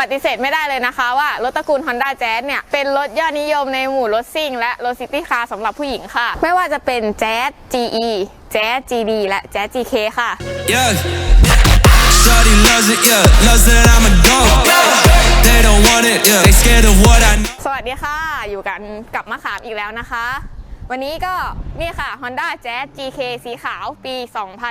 ปฏิเสธไม่ได้เลยนะคะว่ารถตระกูล Honda Jazz เนี่ย เป็นรถยอดนิยมในหมู่รถซิ่ง และรถซิตี้คาร์สำหรับผู้หญิงค่ะ ไม่ว่าจะเป็น Jazz GE Jazz GD และ Jazz GK ค่ะ Yeah. Shorty loves it, yeah. Loves that I'm a go. They don't want it, yeah. They scared of what I know. สวัสดีค่ะ อยู่กันกับมะขามอีกแล้วนะคะ วันนี้ก็นี่ค่ะ Honda Jazz GK สีขาวปี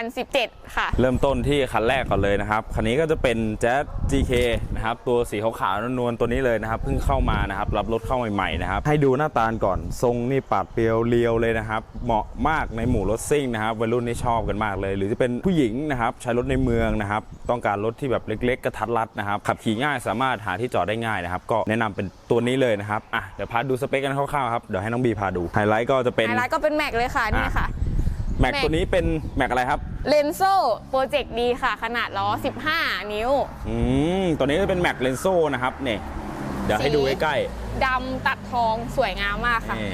2017 ค่ะ เริ่มต้นที่คันแรกก่อนเลยนะครับ คันนี้ก็จะเป็น Jazz GK นะครับ ตัวสีขาวๆนวลๆตัวนี้เลยนะครับ เพิ่งเข้ามานะครับ รับรถเข้าใหม่ๆนะครับ ให้ดูหน้าตาก่อน ทรงนี่ปาดเปรียวเรียวเลยนะครับ เหมาะมากในหมู่รถซิ่งนะครับ วัยรุ่นนี่ชอบกันมากเลย หรือจะเป็นผู้หญิงนะครับ ใช้รถในเมืองนะครับ ต้องการรถที่แบบเล็ก ๆ กระทัดรัดนะครับ ขับขี่ง่าย สามารถหาที่จอดได้ง่ายนะครับ ก็แนะนำเป็นตัวนี้เลยนะครับ อะ เดี๋ยวพาดูสเปคกันคร่าวๆครับ เดี๋ยวให้น้องบีพาดู ไฮไลท์ก็จะเป็นไฮไลท์ก็เป็นแม็กเลยค่ะนี่ค่ะ แม็ก Mac ตัวนี้เป็นแม็กอะไรครับเลนโซโปรเจกต์ดีค่ะ ขนาดล้อ 15 นิ้ว อืมตัวนี้จะเป็นแม็กเลนโซนะครับเนี่ยเดี๋ยวให้ดูใกล้ดำตัดทองสวยงามมากๆค่ะนี่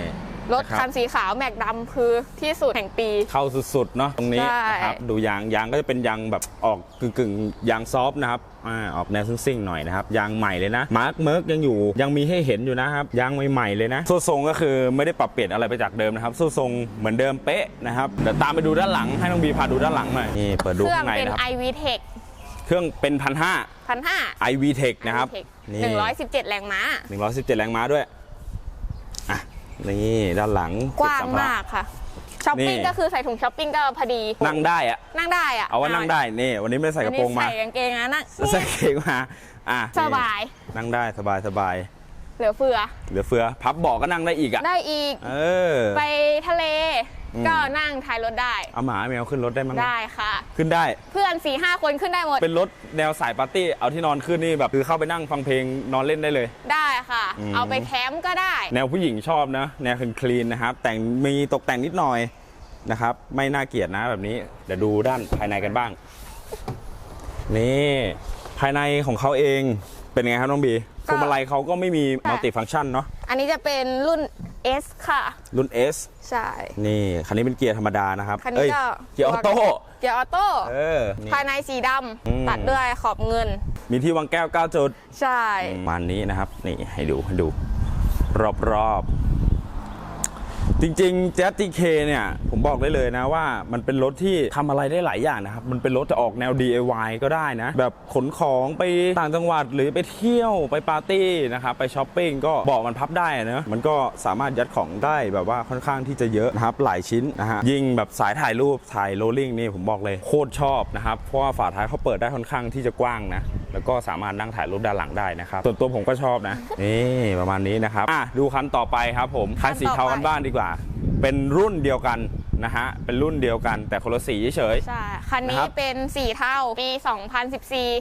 รถนะบคันสีขาวแม็กดำคือที่สุดแห่งปี เข้าสุดๆเนาะตรงนี้ใช่นะครับดูยางยางก็จะเป็นยางแบบออกกึ่งๆยางซอฟต์นะครับอ่าออกแนวซิ่งๆหน่อยนะครับยางใหม่เลยนะมาร์คเมิร์กยังอยู่ยังมีให้เห็นอยู่นะครับยางใหม่ๆเลยนะโซ่ทรงก็คือไม่ได้ปรับเปลี่ยนอะไรไปจากเดิมนะครับโซ่ทรงเหมือนเดิมเป๊ะนะครับเดี๋ยวตามไปดูด้านหลังให้น้องบีพาดูด้านหลังหน่อยนี่เปิดดูเครื่องข้างในเป็นนะครับ iV Tech เครื่องเป็นพันห้าพันห้า iV Tech นะครับหนึ่งร้อยสิบเจ็ดแรงม้า117แรงม้าด้วยอะ นี่ด้านหลังกว้างเบสัภระมากค่ะช้อปปิ้งนี่ก็คือใส่ถุงช้อปปิ้งก็พอดีนั่งได้อะนั่งได้อะเอาว่านั่งได้นี่วันนี้ไม่ได้ใส่กระโปรงมาอันนี้ใส่กางเกงนะนั่งใส่กางเกงมาอะสบายนั่งได้สบายสบาย เหลือเฟือ เหลือเฟือ พับเบาะก็นั่งได้อีกอะ ได้อีก เออ ไปทะเล อืม ก็นั่งท้ายรถได้ เอาหมาแมวขึ้นรถได้มั้งได้ค่ะ ขึ้นได้ เพื่อน4ี่ห้าคนขึ้นได้หมด เป็นรถแนวสายปาร์ตี้ เอาที่นอนขึ้นนี่แบบคือเข้าไปนั่งฟังเพลงนอนเล่นได้เลย ได้ค่ะ อืม เอาไปแคมป์ก็ได้ แนวผู้หญิงชอบนะ แนวคลีนๆนะครับ แต่งมีตกแต่งนิดหน่อยนะครับ ไม่น่าเกลียดนะแบบนี้ เดี๋ยวดูด้านภายในกันบ้าง นี่ ภายในของเขาเองเป็นไงครับน้องบี พก็วงมาลัยเขาก็ไม่มีค่ะมัลติฟัง c t ชันเนาะอันนี้จะเป็นรุ่น S ค่ะ รุ่น S ใช่ นี่คันนี้เป็นเกียร์ธรรมดานะครับคันเอ้นี้ยก็เกียร์ออโต้เกียร์ออโต้เออนี่ภายในสีดอืมำตัดด้วยขอบเงิน มีที่วางแก้ว 9 จุด ใช่ประมาณนี้นะครับ นี่ให้ดูให้ดู รอบๆ จริงๆ Jazz GK เนี่ย ผมบอกได้เลยนะว่ามันเป็นรถที่ทำอะไรได้หลายอย่างนะครับ มันเป็นรถจะออกแนว DIY ก็ได้นะ แบบขนของไปต่างจังหวัดหรือไปเที่ยวไปปาร์ตี้นะครับ ไปช้อปปิ้งก็เบอกมันพับได้นะมันก็สามารถยัดของได้แบบว่าค่อนข้างที่จะเยอะนะครับ หลายชิ้นนะฮะยิ่งแบบสายถ่ายรูปถ่ายโรลลิ่งนี่ผมบอกเลยโคตรชอบนะครับ เพราะว่าฝาท้ายเขาเปิดได้ค่อนข้างที่จะกว้างนะ แล้วก็สามารถนั่งถ่ายรูปด้านหลังได้นะครับส่วนตัวผมก็ชอบนะ นี่ประมาณนี้นะครับอะดูคันต่อไปครับผมคันสีเทากันบ้านดีกว่า เป็นรุ่นเดียวกันนะฮะ เป็นรุ่นเดียวกันแต่คนละสีเฉย ใช่ คันนะนี้ครับ เป็นสีเทาปี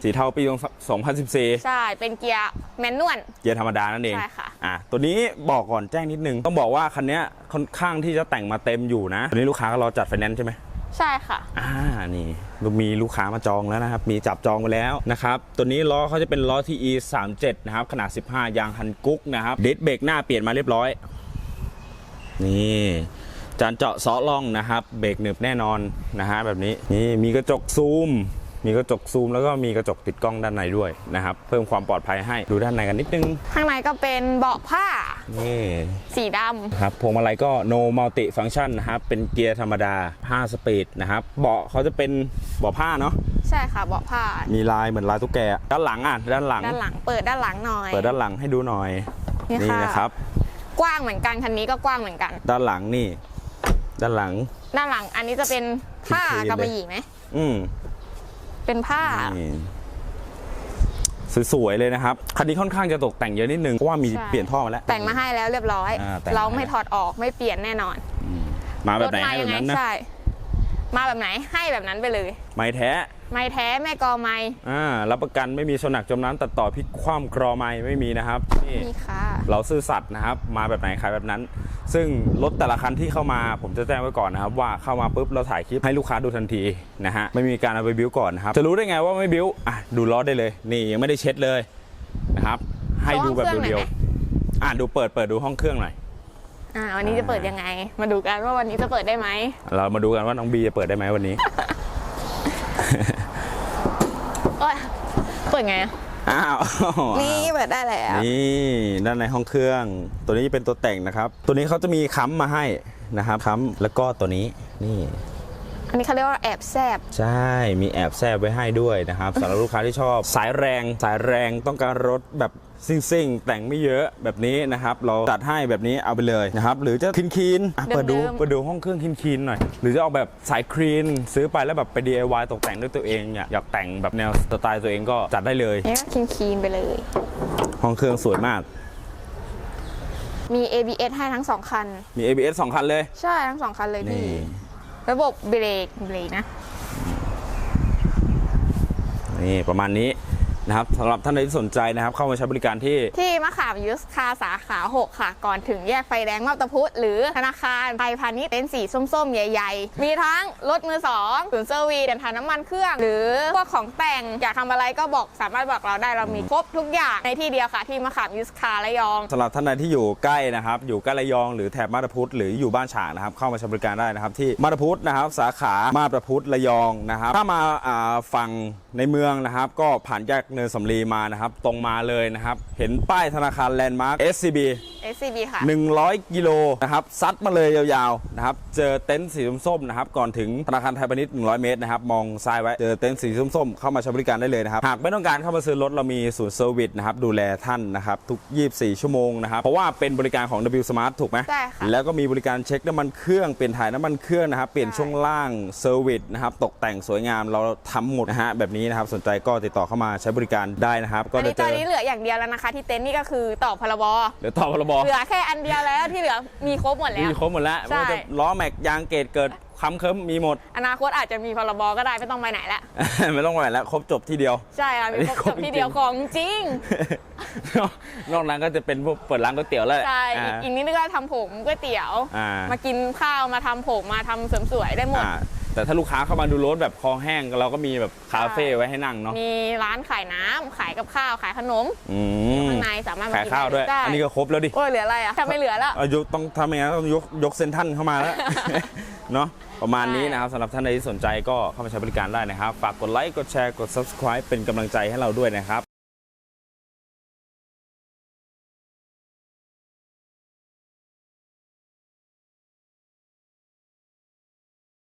สีเทาปี2014 2014 ใช่ เป็นเกียร์แมนนวล เกียร์ธรรมดานั่นเองใช่ค่ะ อะ ตัวนี้บอกก่อนแจ้งนิดนึง ต้องบอกว่าคันเนี้ยค่อนข้างที่จะแต่งมาเต็มอยู่นะ ตัวนี้ลูกค้าก็รอจัดไฟแนนซ์ใช่ไหม ใช่ค่ะ อ่า นี่มีลูกค้ามาจองแล้วนะครับ มีจับจองไปแล้วนะครับ ตัวนี้ล้อเขาจะเป็นล้อ TE 37นะครับ ขนาด 15 ยางฮันกุ๊กนะครับเดดเบรกหน้าเปลี่ยนมาเรียบร้อย นี่จานเจาะซอล่องนะครับ เบรกหนึบแน่นอนนะฮะแบบนี้ นี่มีกระจกซูม มีกระจกซูมแล้วก็มีกระจกติดกล้องด้านในด้วยนะครับเพิ่มความปลอดภัยให้ดูด้านในกันนิดนึง ข้างในก็เป็นเบาะผ้านี่สีดครับพวงมาลัยก็ no multi function นะครับเป็นเกียร์ธรรมดา 5 สปีดนะครับเบาะเขาจะเป็นเบาะผ้าเนาะำใช่ค่ะเบาะผ้า มีลายเหมือนลายตุ๊กแกด้านหลังอะด้านหลังด้านหลังเปิดด้านหลังหน่อย เปิดด้านหลังให้ดูหน่อยนี่นี่ค่ะนะครับ กว้างเหมือนกันคันนี้ก็กว้างเหมือนกัน ด้านหลังนี่ ด้านหลัง ด้านหลังอันนี้จะเป็นผ้าคลีนๆเลยกำมะหยี่ไหมอืม เป็นผ้า นี่สวยๆเลยนะครับ คันนี้ค่อนข้างจะตกแต่งเยอะนิดนึงเพราะว่ามีใช่ เปลี่ยนท่อมาแล้ว แต่งมาให้แล้วเรียบร้อย อ่าแต่งมา เราให้ไม่ถอดออกไม่เปลี่ยนแน่นอนมาแบบไหนรถให้ยัแบบไงนั้นนะ ใช่ มาแบบไหนให้แบบนั้นไปเลย ไม่แท้ ไม่แท้ไม่กอไม่อ่า รับประกันไม่มีชนหนักจมน้ำตัดต่อพลิกคว่ำกรอไม่ไม่มีนะครับ นี่ มีค่ะ เราซื่อสัตย์นะครับ มาแบบไหนขายแบบนั้น ซึ่งรถแต่ละคันที่เข้ามาผมจะแจ้งไว้ก่อนนะครับว่าเข้ามาปุ๊บเราถ่ายคลิปให้ลูกค้าดูทันทีนะฮะไม่มีการเอาไปบิ้วก่อนนะครับจะรู้ได้ไงว่าไม่บิ้วอะดูล้อได้เลย นี่ยังไม่ได้เช็ดเลยนะครับให้ดูแบบโชว์ห้องเครื่เดีองยวหน่อยไหมๆอะดูเปิดเปิดดูห้องเครื่องหน่อยอ่าวันนี้จะเปิดยังไง มาดูกันว่าวันนี้จะเปิดได้ไหมเรามาดูกันว่าน้องบีจะเปิดได้ไหมวันนี้เอ้ยเปิดไงอะ อ้าวนี่เปิดได้แล้วนี่ด้านในห้องเครื่อง ตัวนี้เป็นตัวแต่งนะครับ ตัวนี้เขาจะมีค้ำมาให้นะครับค้ำแล้วก็ตัวนี้นี่ อันนี้เขาเรียกว่าแอบแซบใช่มีแอบแซบไว้ให้ด้วยนะครับสำหรับลูกค้าที่ชอบสายแรงสายแรงต้องการรถแบบซิ่งๆ แต่งไม่เยอะแบบนี้นะครับ เราจัดให้แบบนี้เอาไปเลยนะครับ หรือจะคินคีนๆอะเปิดดูเปิดดูห้องเครื่องคินคีนๆหน่อย หรือจะเอาแบบสายครีนซื้อไปแล้วแบบไป DIY ตกแต่งด้วยตัวเองเนี่ยอยากแต่งแบบแนวสไตล์ตัวเองก็จัดได้เลยนี่ก็คินคีนๆไปเลย ห้องเครื่องสวยมาก มี ABS ให้ทั้งสองคัน มี ABS 2คันเลย ใช่ทั้งสองคันเลยพี่นี่ ระบบเบรกเบรกนะ นี่ประมาณนี้ นะครับสำหรับท่านใดที่สนใจนะครับ เข้ามาใช้บริการที่ ที่มะขามยูสคาสาขา 6 ค่ะ ก่อนถึงแยกไฟแดงมาบตาพุธหรือธนาคารไทยพาณิชย์เป็นสีส้มๆ ใหญ่ๆ มีทั้งรถมือสองศูนย์เซอร์วีเดินทางน้ำมันเครื่อง หรือพวกของแต่งอยากทำอะไรก็บอกสามารถบอกเราได้เรามีครบทุกอย่างในที่เดียวค่ะ ที่มะขามยูสคาระยองสำหรับท่านใดที่อยู่ใกล้นะครับ อยู่ใกล้ระยองหรือแถบมาตาพุธหรืออยู่บ้านฉางนะครับ เข้ามาใช้บริการได้นะครับ ที่มาตาพุธนะครับ สาขามาตาพุธระยองนะครับ ถ้ามาอ่าฝั่งในเมืองนะครับ ก็ผ่านแยกเนินสำลีมานะครับ ตรงมาเลยนะครับ เห็นป้ายธนาคารแลนด์มาร์ค SCB SCB ค่ะ 100 กิโลนะครับซัดมาเลยยาวๆนะครับเจอเต็นท์สีส้มๆนะครับก่อนถึงธนาคารไทยพาณิชย์100 เมตรนะครับมองซ้ายไว้เจอเต็นท์สีส้มๆเข้ามาใช้บริการได้เลยนะครับหากไม่ต้องการเข้ามาซื้อรถเรามีศูนย์เซอร์วิสนะครับดูแลท่านนะครับทุก 24 ชั่วโมงนะครับเพราะว่าเป็นบริการของ W Smart ถูกไหมใช่ค่ะแล้วก็มีบริการเช็คน้ำมันเครื่องเปลี่ยนถ่ายน้ำมันเครื่องนะครับเปลี่ยนช่วงล่างเซอร์วิสนะครับตกแต่งสวยงามเราทำหมดนะฮะแบบนี้นะครับสนใจก็ติดต่อเข้ามาใช้บริการได้นะครับก็อันจะนี้เจตอนอนี้เหลืออย่างเดียวแล้วนะคะ ที่เต็นท์นี่ก็คือต่อพรบ เดี๋ยวต่อพรบเหลือแค่อันเดียวแล้วที่เหลือมีครบหมดแล้ว มีครบหมดแล้วใช่ ไม่ว่าจะล้อแม็กยางเกตเกิดค้ำเคิมมีหมด อนาคตอาจจะมีพรบก็ได้ไม่ต้องไปไหนละไม่ต้องไปไหนแล้วครบจบที่เดียว ใช่ค่ะอันมีนี้ครบครจบบที่จริงๆเดียวของจริงนอกนั้นก็จะเป็นพวกเปิดร้านก๋วยเตี๋ยวแล้วแหละใช่อ่าอีกอีกนิดนึงก็ทำผมก๋วยเตี๋ยว อ่ามากินข้าวมาทำผมมาทำเสริมสวยได้หมด อ่า แต่ถ้าลูกค้าเข้ามาดูรถแบบคอแห้งเราก็มีแบบคาเฟ่ไว้ให้นั่งเนาะมีร้านขายน้ำขายกับข้าวขายขนมอืมข้างในสามารถมาขายกินข้าวด้วย ได้อันนี้ก็ครบแล้วดิโอ้ยเหลืออะไรอะถ้าไม่เหลือแล้วเอายกต้องทำยังไงต้องยกยกเซนทรันเข้ามาแล้ว เนาะประมาณนี้ใช่นะครับสำหรับท่านใดที่สนใจก็เข้ามาใช้บริการได้นะครับ ฝากกดไลค์กดแชร์กด subscribe เป็นกำลังใจให้เราด้วยนะครับ